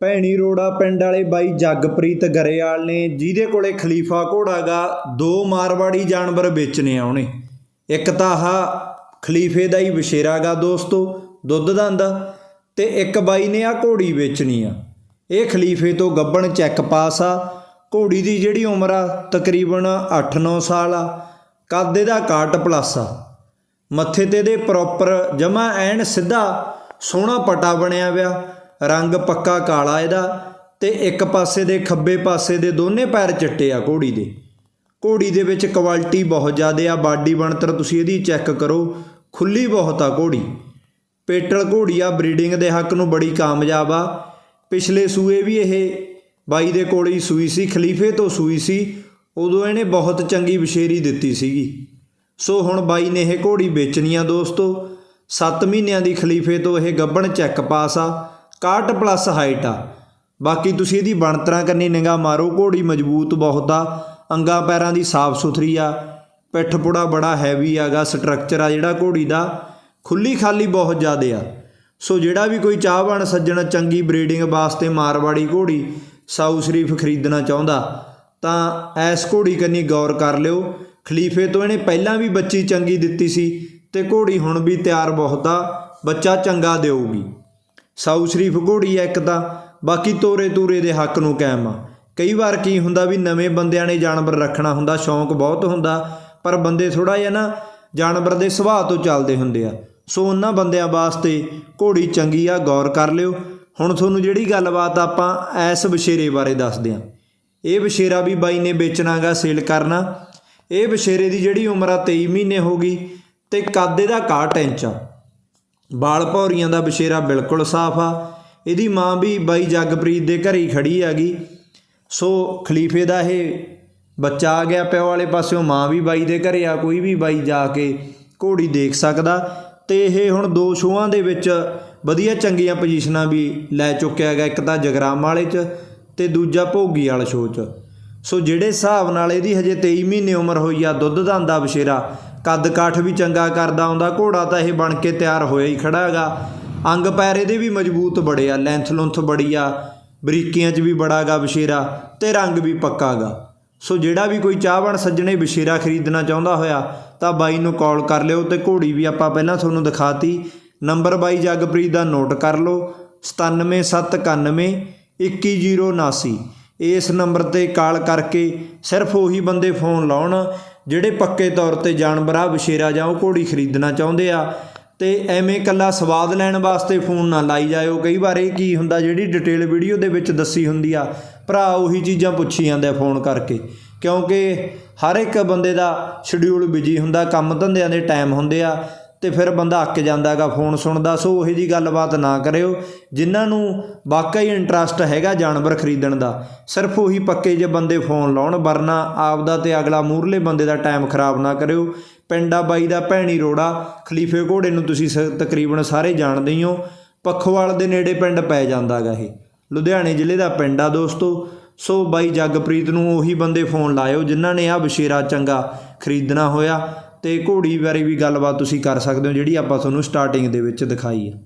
ਭੈਣੀ ਰੋੜਾ ਪਿੰਡ ਵਾਲੇ ਬਾਈ ਜਗਪ੍ਰੀਤ ਗਰੇਵਾਲ ਨੇ, ਜਿਹਦੇ ਕੋਲੇ ਖਲੀਫਾ ਘੋੜਾਗਾ ਦੋ ਮਾਰਵਾੜੀ ਜਾਨਵਰ ਵੇਚਣੇ ਆ ਉਹਨੇ। ਇੱਕ ਤਾਂ ਆਹ ਖਲੀਫੇ ਦਾ ਹੀ ਬਸ਼ੇਰਾਗਾ ਦੋਸਤੋ, ਦੁੱਧ ਦੰਦ ਤੇ ਇੱਕ ਬਾਈ ਨੇ ਆ ਘੋੜੀ ਵੇਚਣੀ ਆ। ਇਹ ਖਲੀਫੇ ਤੋਂ ਗੱਬਣ ਚੈੱਕ ਪਾਸ ਆ। ਘੋੜੀ ਦੀ ਜਿਹੜੀ ਉਮਰ ਆ, ਤਕਰੀਬਨ 8-9 ਸਾਲ ਆ। ਕੱਦ ਦਾ 61 ਪਲੱਸ ਆ। ਮੱਥੇ ਤੇ ਦੇ ਪ੍ਰੋਪਰ ਜਮਾ ਐਨ ਸਿੱਧਾ ਸੋਹਣਾ ਪਟਾ ਬਣਿਆ ਵਿਆ। ਰੰਗ ਪੱਕਾ ਕਾਲਾ ਇਹਦਾ ਤੇ ਇੱਕ ਪਾਸੇ ਦੇ ਖੱਬੇ ਪਾਸੇ ਦੇ ਦੋਨੇ ਪੈਰ ਚਿੱਟੇ ਆ ਘੋੜੀ ਦੇ। ਘੋੜੀ ਦੇ ਵਿੱਚ ਕੁਆਲਿਟੀ ਬਹੁਤ ਜ਼ਿਆਦਾ ਆ, ਬਾਡੀ ਬਣਤਰ ਤੁਸੀਂ ਇਹਦੀ ਚੈੱਕ ਕਰੋ, ਖੁੱਲੀ ਬਹੁਤ ਆ ਘੋੜੀ। ਪੇਟਲ ਘੋੜੀ ਆ, ਬਰੀਡਿੰਗ ਦੇ ਹੱਕ ਨੂੰ ਬੜੀ ਕਾਮਯਾਬ ਆ। ਪਿਛਲੇ ਸੂਏ ਵੀ ਇਹ ਬਾਈ ਦੇ ਕੋਲ ਹੀ ਸੂਈ ਸੀ, ਖਲੀਫੇ ਤੋਂ ਸੂਈ ਸੀ, ਉਦੋਂ ਇਹਨੇ ਬਹੁਤ ਚੰਗੀ ਵਿਸ਼ੇਰੀ ਦਿੱਤੀ ਸੀਗੀ। ਸੋ ਹੁਣ ਬਾਈ ਨੇ ਇਹ ਘੋੜੀ ਵੇਚਣੀ ਆ ਦੋਸਤੋ 7 ਮਹੀਨਿਆਂ ਦੀ ਖਲੀਫੇ ਤੋਂ ਇਹ ਗੱਬਣ ਚੈੱਕ ਪਾਸ ਆ। 61 ਪਲੱਸ ਹਾਈਟ ਆ। ਬਾਕੀ ਤੁਸੀਂ ਇਹਦੀ ਬਣਤਰਾਂ ਕੰਨੀ ਨਿਗਾਹ ਮਾਰੋ, ਘੋੜੀ ਮਜ਼ਬੂਤ ਬਹੁਤ ਆ। ਅੰਗਾ ਪੈਰਾਂ ਦੀ ਸਾਫ਼ ਸੁਥਰੀ ਆ। ਪਿੱਠ ਪੁੜਾ ਬੜਾ ਹੈਵੀ ਆਗਾ ਸਟਰਕਚਰ ਆ ਜਿਹੜਾ ਘੋੜੀ ਦਾ। ਖੁੱਲੀ ਖਾਲੀ ਬਹੁਤ ਜ਼ਿਆਦੇ ਆ। ਸੋ ਜਿਹੜਾ ਵੀ ਕੋਈ ਚਾਹਵਾਨ ਸੱਜਣ, ਚੰਗੀ ਬਰੀਡਿੰਗ ਵਾਸਤੇ ਮਾਰਵਾੜੀ ਘੋੜੀ, ਸਾਊ ਸ਼ਰੀਫ ਖਰੀਦਣਾ ਚਾਹੁੰਦਾ, ਤਾਂ ਐਸ ਘੋੜੀ ਕੰਨੀ ਗੌਰ ਕਰ ਲਿਓ। ਖਲੀਫੇ ਤੋਂ ਇਹਨੇ ਪਹਿਲਾਂ ਵੀ ਬੱਚੀ ਚੰਗੀ ਦਿੱਤੀ ਸੀ ਤੇ ਘੋੜੀ ਹੁਣ ਵੀ ਤਿਆਰ ਬਹੁਤ ਆ। ਬੱਚਾ ਚੰਗਾ ਦੇਊਗੀ ਸਾਊ ਸ਼ਰੀਫ ਘੋੜੀ ਆ ਇੱਕ ਤਾਂ ਬਾਕੀ ਤੋਰੇ ਤੂਰੇ ਦੇ ਹੱਕ ਨੂੰ ਕਾਇਮ ਆ। ਕਈ ਵਾਰ ਕੀ ਹੁੰਦਾ ਵੀ ਨਵੇਂ ਬੰਦਿਆਂ ਨੇ ਜਾਨਵਰ ਰੱਖਣਾ ਹੁੰਦਾ, ਸ਼ੌਂਕ ਬਹੁਤ ਹੁੰਦਾ, ਪਰ ਬੰਦੇ ਥੋੜਾ ਜਿਹਾ ਨਾ ਜਾਨਵਰ ਦੇ ਸੁਭਾਅ ਤੋਂ ਚੱਲਦੇ ਹੁੰਦੇ ਆ। ਸੋ ਉਹਨਾਂ ਬੰਦਿਆਂ ਵਾਸਤੇ ਘੋੜੀ ਚੰਗੀ ਆ, ਗੌਰ ਕਰ ਲਿਓ। ਹੁਣ ਤੁਹਾਨੂੰ ਜਿਹੜੀ ਗੱਲਬਾਤ ਆਪਾਂ ਐਸ ਬਸ਼ੇਰੇ ਬਾਰੇ ਦੱਸਦੇ ਆ। ਇਹ ਬਸ਼ੇਰਾ ਵੀ ਬਾਈ ਨੇ ਵੇਚਣਾਗਾ, ਸੇਲ ਕਰਨਾ। ਇਹ ਬਸ਼ੇਰੇ ਦੀ ਜਿਹੜੀ ਉਮਰ ਆ 23 ਮਹੀਨੇ ਹੋ ਗਈ ਤੇ ਕੱਦ ਇਹਦਾ 61 ਇੰਚ ਆ। ਬਾਲ ਭੌਰੀਆਂ ਦਾ ਬਸ਼ੇਰਾ ਬਿਲਕੁਲ ਸਾਫ਼ ਆ। ਇਹਦੀ ਮਾਂ ਵੀ ਬਾਈ ਜਗਪ੍ਰੀਤ ਦੇ ਘਰੇ ਹੀ ਖੜੀ ਹੈਗੀ। ਸੋ ਖਲੀਫੇ ਦਾ ਇਹ ਬੱਚਾ ਆ ਗਿਆ ਪਿਓ ਵਾਲੇ ਪਾਸਿਓਂ, ਮਾਂ ਵੀ ਬਾਈ ਦੇ ਘਰੇ ਆ, ਕੋਈ ਵੀ ਬਾਈ ਜਾ ਕੇ ਘੋੜੀ ਦੇਖ ਸਕਦਾ। ਤੇ ਇਹ ਹੁਣ ਦੋ ਸ਼ੋਆਂ ਦੇ ਵਿੱਚ ਵਧੀਆ ਚੰਗੀਆਂ ਪੋਜੀਸ਼ਨਾਂ ਵੀ ਲੈ ਚੁੱਕਿਆ ਹੈਗਾ ਇੱਕ ਤਾਂ ਜਗਰਾਮ ਵਾਲੇ 'ਚ ਤੇ ਦੂਜਾ ਭੋਗੀ ਵਾਲੇ ਸ਼ੋਅ 'ਚ। ਸੋ ਜਿਹੜੇ ਹਿਸਾਬ ਨਾਲ ਇਹਦੀ ਹਜੇ 23 ਮਹੀਨੇ ਉਮਰ ਹੋਈ ਆ ਦੁੱਧ ਦਾ ਆਂਦਾ ਬਸ਼ੇਰਾ ਕੱਦ ਕਾਠ ਵੀ ਚੰਗਾ ਕਰਦਾ, ਆਉਂਦਾ ਘੋੜਾ ਤਾਂ ਇਹ ਬਣ ਕੇ ਤਿਆਰ ਹੋਇਆ ਹੀ ਖੜਾ ਹੈਗਾ। ਅੰਗ ਪੈਰ ਇਹਦੇ ਵੀ ਮਜ਼ਬੂਤ ਬੜੇ ਆ ਲੈਂਥ ਲੁੰਥ ਬੜੀ ਆ, ਬਰੀਕੀਆਂ 'ਚ ਵੀ ਬੜਾਗਾ ਬਸ਼ੇਰਾ ਤੇ ਰੰਗ ਵੀ ਪੱਕਾਗਾ ਸੋ ਜਿਹੜਾ ਵੀ ਕੋਈ ਚਾਹਵਣ ਸੱਜਣੇ ਬਸ਼ੇਰਾ ਖਰੀਦਣਾ ਚਾਹੁੰਦਾ ਹੋਇਆ, ਤਾਂ ਬਾਈ ਨੂੰ ਕਾਲ ਕਰ ਲਿਓ ਤੇ ਘੋੜੀ ਵੀ ਆਪਾਂ ਪਹਿਲਾਂ ਤੁਹਾਨੂੰ ਦਿਖਾਤੀ। ਨੰਬਰ ਬਾਈ ਜਗਪ੍ਰੀਤ ਦਾ ਨੋਟ ਕਰ ਲਓ 97791 21079 ਇਸ ਨੰਬਰ ਤੇ ਕਾਲ ਕਰਕੇ ਸਿਰਫ ਉਹੀ ਬੰਦੇ ਫੋਨ ਲਾਉਣ। ਜਿਹੜੇ ਪੱਕੇ ਤੌਰ ਤੇ ਜਾਨਵਰ ਆ ਬਸ਼ੇਰਾ ਜਾਂ ਉਹ ਘੋੜੀ ਖਰੀਦਣਾ ਚਾਹੁੰਦੇ ਆ, ਤੇ ਐਵੇਂ ਕੱਲਾ ਸਵਾਦ ਲੈਣ ਵਾਸਤੇ ਫੋਨ ਨਾ ਲਾਈ ਜਾਇਓ। ਕਈ ਵਾਰ ਇਹ ਕੀ ਹੁੰਦਾ, ਜਿਹੜੀ ਡਿਟੇਲ ਵੀਡੀਓ ਦੇ ਵਿੱਚ ਦੱਸੀ ਹੁੰਦੀ ਆ, ਭਰਾ ਉਹੀ ਚੀਜ਼ਾਂ ਪੁੱਛੀ ਜਾਂਦੇ ਆ ਫੋਨ ਕਰਕੇ। ਕਿਉਂਕਿ ਹਰ ਇੱਕ ਬੰਦੇ ਦਾ ਸ਼ਡਿਊਲ ਬਿਜ਼ੀ ਹੁੰਦਾ, ਕੰਮ ਧੰਦਿਆਂ ਦੇ ਟਾਈਮ ਹੁੰਦੇ ਆ ਤੇ ਫਿਰ ਬੰਦਾ ਅੱਕ ਜਾਂਦਾ ਜਾਂਦਾਗਾ ਫੋਨ ਸੁਣਦਾ, ਸੋ ਉਹੀ ਜੀ ਗੱਲਬਾਤ ਨਾ ਕਰਿਓ। ਜਿਨ੍ਹਾਂ ਨੂੰ ਵਾਕਈ ਇੰਟਰਸਟ ਹੈਗਾ ਜਾਨਵਰ ਖਰੀਦਣ ਦਾ, ਸਿਰਫ ਉਹੀ ਪੱਕੇ ਜੇ ਬੰਦੇ ਫੋਨ ਲਾਉਣ, ਵਰਨਾ ਆਪਦਾ ਤੇ ਅਗਲਾ ਮੂਰਲੇ ਬੰਦੇ ਦਾ ਟਾਈਮ ਖਰਾਬ ਨਾ ਕਰਿਓ। ਪਿੰਡਾ ਬਾਈ ਦਾ ਭੈਣੀ ਰੋੜਾ, ਖਲੀਫੇ ਘੋੜੇ ਨੂੰ ਤੁਸੀਂ ਸ- ਤਕਰੀਬਨ ਸਾਰੇ ਜਾਣਦੇ ਹੀ ਹੋ। ਪੱਖੋਵਾਲ ਦੇ ਨੇੜੇ ਪਿੰਡ ਪੈ ਜਾਂਦਾ ਜਾਂਦਾਗਾ ਇਹ। ਲੁਧਿਆਣੇ ਜ਼ਿਲ੍ਹੇ ਦਾ ਪਿੰਡ ਆ ਦੋਸਤੋ। ਸੋ ਬਾਈ ਜਗਪ੍ਰੀਤ ਨੂੰ ਉਹੀ ਬੰਦੇ ਫੋਨ ਲਾਇਓ, ਜਿਨ੍ਹਾਂ ਨੇ ਆ ਬਸ਼ੇਰਾ ਚੰਗਾ ਖਰੀਦਣਾ ਹੋਇਆ। ਤੇ ਘੋੜੀ ਬਾਰੇ ਵੀ ਗੱਲਬਾਤ ਤੁਸੀਂ ਕਰ ਸਕਦੇ ਹੋ, ਜਿਹੜੀ ਆਪਾਂ ਤੁਹਾਨੂੰ ਸਟਾਰਟਿੰਗ ਦੇ ਵਿੱਚ ਦਿਖਾਈ ਆ